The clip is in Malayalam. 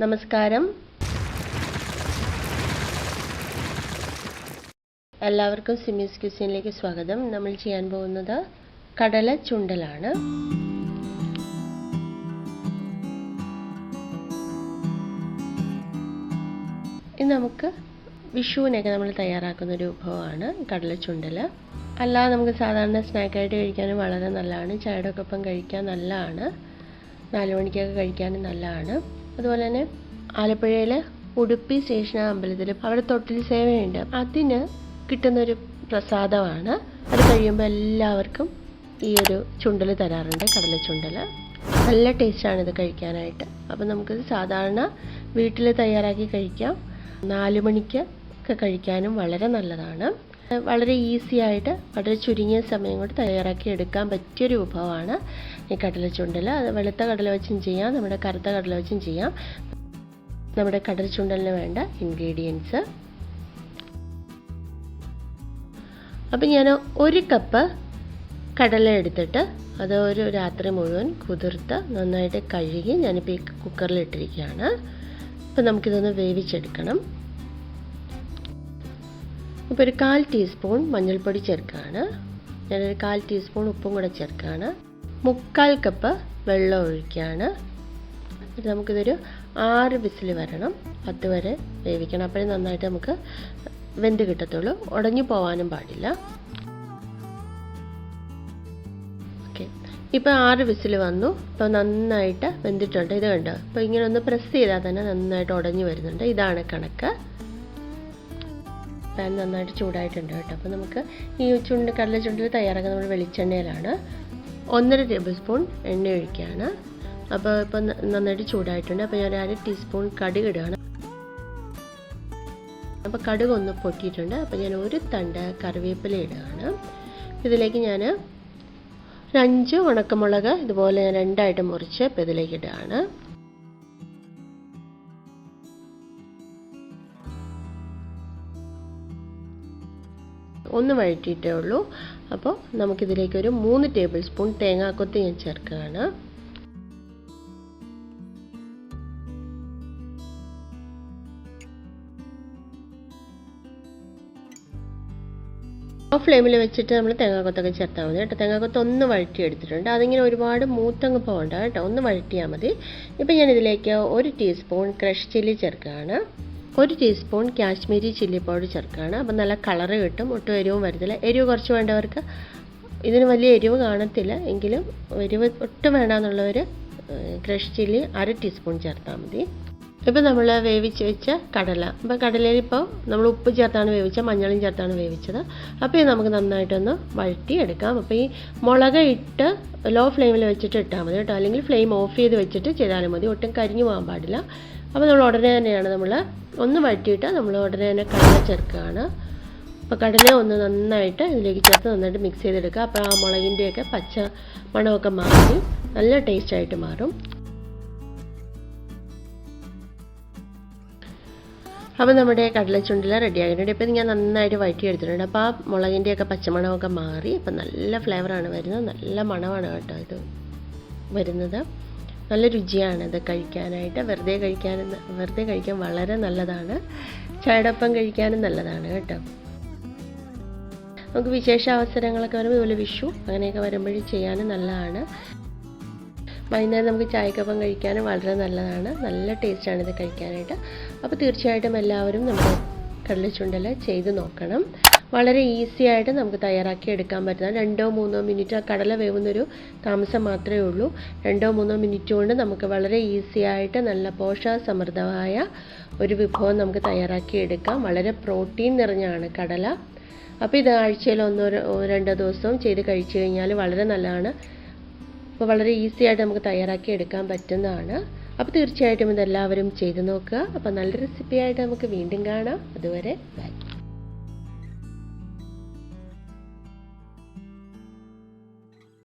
നമസ്കാരം. എല്ലാവർക്കും സിമീസ് ക്യൂസിനിലേക്ക് സ്വാഗതം. നമ്മൾ ചെയ്യാൻ പോകുന്നത് കടല ചുണ്ടലാണ്. ഇത് നമുക്ക് വിഷുവിനൊക്കെ നമ്മൾ തയ്യാറാക്കുന്ന ഒരു വിഭവമാണ് കടല ചുണ്ടൽ അല്ലാതെ നമുക്ക് സാധാരണ സ്നാക്കായിട്ട് കഴിക്കാനും വളരെ നല്ലതാണ്. ചായയുടെ ഒപ്പം കഴിക്കാൻ നല്ലതാണ്. നാല് മണിക്കൊക്കെ കഴിക്കാനും നല്ലതാണ്. അതുപോലെ തന്നെ ആലപ്പുഴയിലെ ഉടുപ്പി സ്റ്റേഷൻ അമ്പലത്തിൽ അവിടെ തൊട്ടിൽ സേവയുണ്ട്. അതിന് കിട്ടുന്നൊരു പ്രസാദമാണ്. അത് കഴിയുമ്പോൾ എല്ലാവർക്കും ഈ ഒരു ചുണ്ടൽ തരാറുണ്ട് കടല ചുണ്ടൽ നല്ല ടേസ്റ്റാണ് ഇത് കഴിക്കാനായിട്ട്. അപ്പം നമുക്ക് സാധാരണ വീട്ടിൽ തയ്യാറാക്കി കഴിക്കാം. നാല് മണിക്ക് ഒക്കെ കഴിക്കാനും വളരെ നല്ലതാണ്. വളരെ ഈസി ആയിട്ട് വളരെ ചുരുങ്ങിയ സമയം കൊണ്ട് തയ്യാറാക്കി എടുക്കാൻ പറ്റിയൊരു വിഭവമാണ് ഈ കടല ചുണ്ടൽ അത് വെളുത്ത കടല വെച്ചും ചെയ്യാം നമ്മുടെ കറുത്ത കടല വെച്ചും ചെയ്യാം. നമ്മുടെ കടല ചുണ്ടലിന് വേണ്ട ഇൻഗ്രീഡിയൻസ് അപ്പം ഞാൻ ഒരു കപ്പ് കടല എടുത്തിട്ട് അത് ഒരു രാത്രി മുഴുവൻ കുതിർത്ത് നന്നായിട്ട് കഴുകി ഞാനിപ്പോൾ ഈ കുക്കറിൽ ഇട്ടിരിക്കുകയാണ്. അപ്പം നമുക്കിതൊന്ന് വേവിച്ചെടുക്കണം. ഇപ്പോൾ ഒരു കാൽ ടീസ്പൂൺ മഞ്ഞൾപ്പൊടി ചേർക്കുകയാണ്. ഞാനൊരു കാൽ ടീസ്പൂൺ ഉപ്പും കൂടെ ചേർക്കുകയാണ്. മുക്കാൽ കപ്പ് വെള്ളം ഒഴിക്കുകയാണ്. നമുക്കിതൊരു ആറ് വിസിൽ വരണം. അതുവരെ വേവിക്കണം. അപ്പോഴേ നന്നായിട്ട് നമുക്ക് വെന്ത് കിട്ടത്തുള്ളൂ. ഉടഞ്ഞു പോകാനും പാടില്ല. ഓക്കെ. ഇപ്പോൾ ആറ് വിസിൽ വന്നു. ഇപ്പോൾ നന്നായിട്ട് വെന്തിട്ടുണ്ട്. ഇത് കണ്ടോ? അപ്പോൾ ഇങ്ങനെ ഒന്ന് പ്രസ് ചെയ്താൽ തന്നെ നന്നായിട്ട് ഉടഞ്ഞു വരുന്നുണ്ട്. ഇതാണ് കണക്ക്. പാൻ നന്നായിട്ട് ചൂടായിട്ടുണ്ട് കേട്ടോ. അപ്പോൾ നമുക്ക് ഈ ചുണ്ട് കടല ചുണ്ടിൽ തയ്യാറാക്കുന്നത് നമ്മൾ വെളിച്ചെണ്ണയിലാണ്. ഒന്നര ടേബിൾ സ്പൂൺ എണ്ണ ഒഴിക്കുകയാണ്. അപ്പോൾ ഇപ്പം നന്നായിട്ട് ചൂടായിട്ടുണ്ട്. അപ്പോൾ ഞാൻ അര ടീസ്പൂൺ കടുക് ഇടുകയാണ്. അപ്പോൾ കടുക് ഒന്ന് പൊട്ടിയിട്ടുണ്ട്. അപ്പോൾ ഞാൻ ഒരു തണ്ട് കറിവേപ്പില ഇടുകയാണ്. ഇതിലേക്ക് ഞാൻ ഒരു അഞ്ച് ഉണക്കമുളക് ഇതുപോലെ ഞാൻ രണ്ടായിട്ട് മുറിച്ച് ഇപ്പോൾ ഇതിലേക്ക് ഇടുകയാണ്. ഒന്ന് വഴറ്റിയിട്ടേ ഉള്ളൂ. അപ്പോൾ നമുക്കിതിലേക്ക് ഒരു മൂന്ന് ടേബിൾ സ്പൂൺ തേങ്ങാക്കൊത്ത് ഞാൻ ചേർക്കുകയാണ്. ആ ഫ്ലെയിമിൽ വെച്ചിട്ട് നമ്മൾ തേങ്ങാക്കൊത്തൊക്കെ ചേർത്താൽ മതി കേട്ടോ. തേങ്ങാക്കൊത്ത് ഒന്ന് വഴറ്റി എടുത്തിട്ടുണ്ട് അതിങ്ങനെ ഒരുപാട് മൂത്തങ്ങ് പോകണ്ട കേട്ടോ. ഒന്ന് വഴറ്റിയാൽ മതി. ഇപ്പം ഞാനിതിലേക്ക് ഒരു ടീസ്പൂൺ ക്രഷ് ചില്ലി ചേർക്കുകയാണ്. ഒരു ടീസ്പൂൺ കാശ്മീരി ചില്ലി പൗഡർ ചേർക്കുകയാണ്. അപ്പം നല്ല കളറ് കിട്ടും ഒട്ടും എരിവും വരത്തില്ല. എരിവ് കുറച്ച് വേണ്ടവർക്ക് ഇതിന് വലിയ എരിവ് കാണത്തില്ല. എങ്കിലും എരിവ് ഒട്ടും വേണ്ടാന്നുള്ളവർ ക്രഷ് ചില്ലി അര ടീസ്പൂൺ ചേർത്താൽ മതി. ഇപ്പോൾ നമ്മൾ വേവിച്ച് വെച്ച കടല. അപ്പോൾ കടലയിൽ ഇപ്പോൾ നമ്മൾ ഉപ്പ് ചേർത്താണ് വേവിച്ചത് മഞ്ഞളും ചേർത്താണ് വേവിച്ചത്. അപ്പോൾ ഇത് നമുക്ക് നന്നായിട്ടൊന്ന് വഴറ്റി എടുക്കാം അപ്പോൾ ഈ മുളക് ഇട്ട് ലോ ഫ്ലെയിമിൽ വെച്ചിട്ട് ഇട്ടാൽ മതി കേട്ടോ. അല്ലെങ്കിൽ ഫ്ലെയിം ഓഫ് ചെയ്ത് വെച്ചിട്ട് ചെയ്താലും മതി. ഒട്ടും കരിഞ്ഞു പോകാൻ പാടില്ല. അപ്പോൾ നമ്മൾ ഉടനെ തന്നെയാണ് നമ്മൾ ഒന്ന് വഴറ്റിയിട്ട് നമ്മൾ ഉടനെ തന്നെ കടല ചേർക്കുകയാണ്. അപ്പോൾ കടല ഒന്ന് നന്നായിട്ട് ഇതിലേക്ക് ചേർത്ത് നന്നായിട്ട് മിക്സ് ചെയ്തെടുക്കുക. അപ്പോൾ ആ മുളകിന്റെയൊക്കെ പച്ച മണമൊക്കെ മാറി നല്ല ടേസ്റ്റായിട്ട് മാറും. അപ്പോൾ നമ്മുടെ കടലച്ചുണ്ടില റെഡി ഇപ്പം ഞാൻ നന്നായിട്ട് വഴറ്റി എടുത്തിട്ടുണ്ട് അപ്പോൾ ആ മുളകിന്റെയൊക്കെ പച്ചമണമൊക്കെ മാറി അപ്പം നല്ല ഫ്ലേവറാണ് വരുന്നത്. നല്ല മണമാണ് കേട്ടോ ഇത് വരുന്നത്. നല്ല രുചിയാണ് ഇത് കഴിക്കാനായിട്ട്. വെറുതെ കഴിക്കാൻ വെറുതെ കഴിക്കാൻ വളരെ നല്ലതാണ്. ചായടൊപ്പം കഴിക്കാനും നല്ലതാണ് കേട്ടോ. നമുക്ക് വിശേഷ അവസരങ്ങളൊക്കെ വരുമ്പോൾ ഇതുപോലെ വിഷു അങ്ങനെയൊക്കെ വരുമ്പോഴും ചെയ്യാനും നല്ലതാണ്. വൈകുന്നേരം നമുക്ക് ചായക്കൊപ്പം കഴിക്കാനും വളരെ നല്ലതാണ്. നല്ല ടേസ്റ്റാണ് ഇത് കഴിക്കാനായിട്ട്. അപ്പോൾ തീർച്ചയായിട്ടും എല്ലാവരും നമ്മൾ കടലച്ചുണ്ടൽ ചെയ്ത് നോക്കണം. വളരെ ഈസി ആയിട്ട് നമുക്ക് തയ്യാറാക്കി എടുക്കാൻ പറ്റുന്ന രണ്ടോ മൂന്നോ മിനിറ്റ് ആ കടല വേവുന്നൊരു താമസം മാത്രമേ ഉള്ളൂ. രണ്ടോ മൂന്നോ മിനിറ്റ് കൊണ്ട് നമുക്ക് വളരെ ഈസി ആയിട്ട് നല്ല പോഷകസമൃദ്ധമായ ഒരു വിഭവം നമുക്ക് തയ്യാറാക്കി എടുക്കാം. വളരെ പ്രോട്ടീൻ നിറഞ്ഞാണ് കടല. അപ്പോൾ ഇത് ആഴ്ചയിൽ ഒന്നോ രണ്ടോ ദിവസവും ചെയ്ത് കഴിച്ചു കഴിഞ്ഞാൽ വളരെ നല്ലതാണ്. അപ്പോൾ വളരെ ഈസി ആയിട്ട് നമുക്ക് തയ്യാറാക്കി എടുക്കാൻ പറ്റുന്നതാണ്. അപ്പോൾ തീർച്ചയായിട്ടും ഇതെല്ലാവരും ചെയ്തു നോക്കുക. അപ്പോൾ നല്ല റെസിപ്പിയായിട്ട് നമുക്ക് വീണ്ടും കാണാം. അതുവരെ ബൈ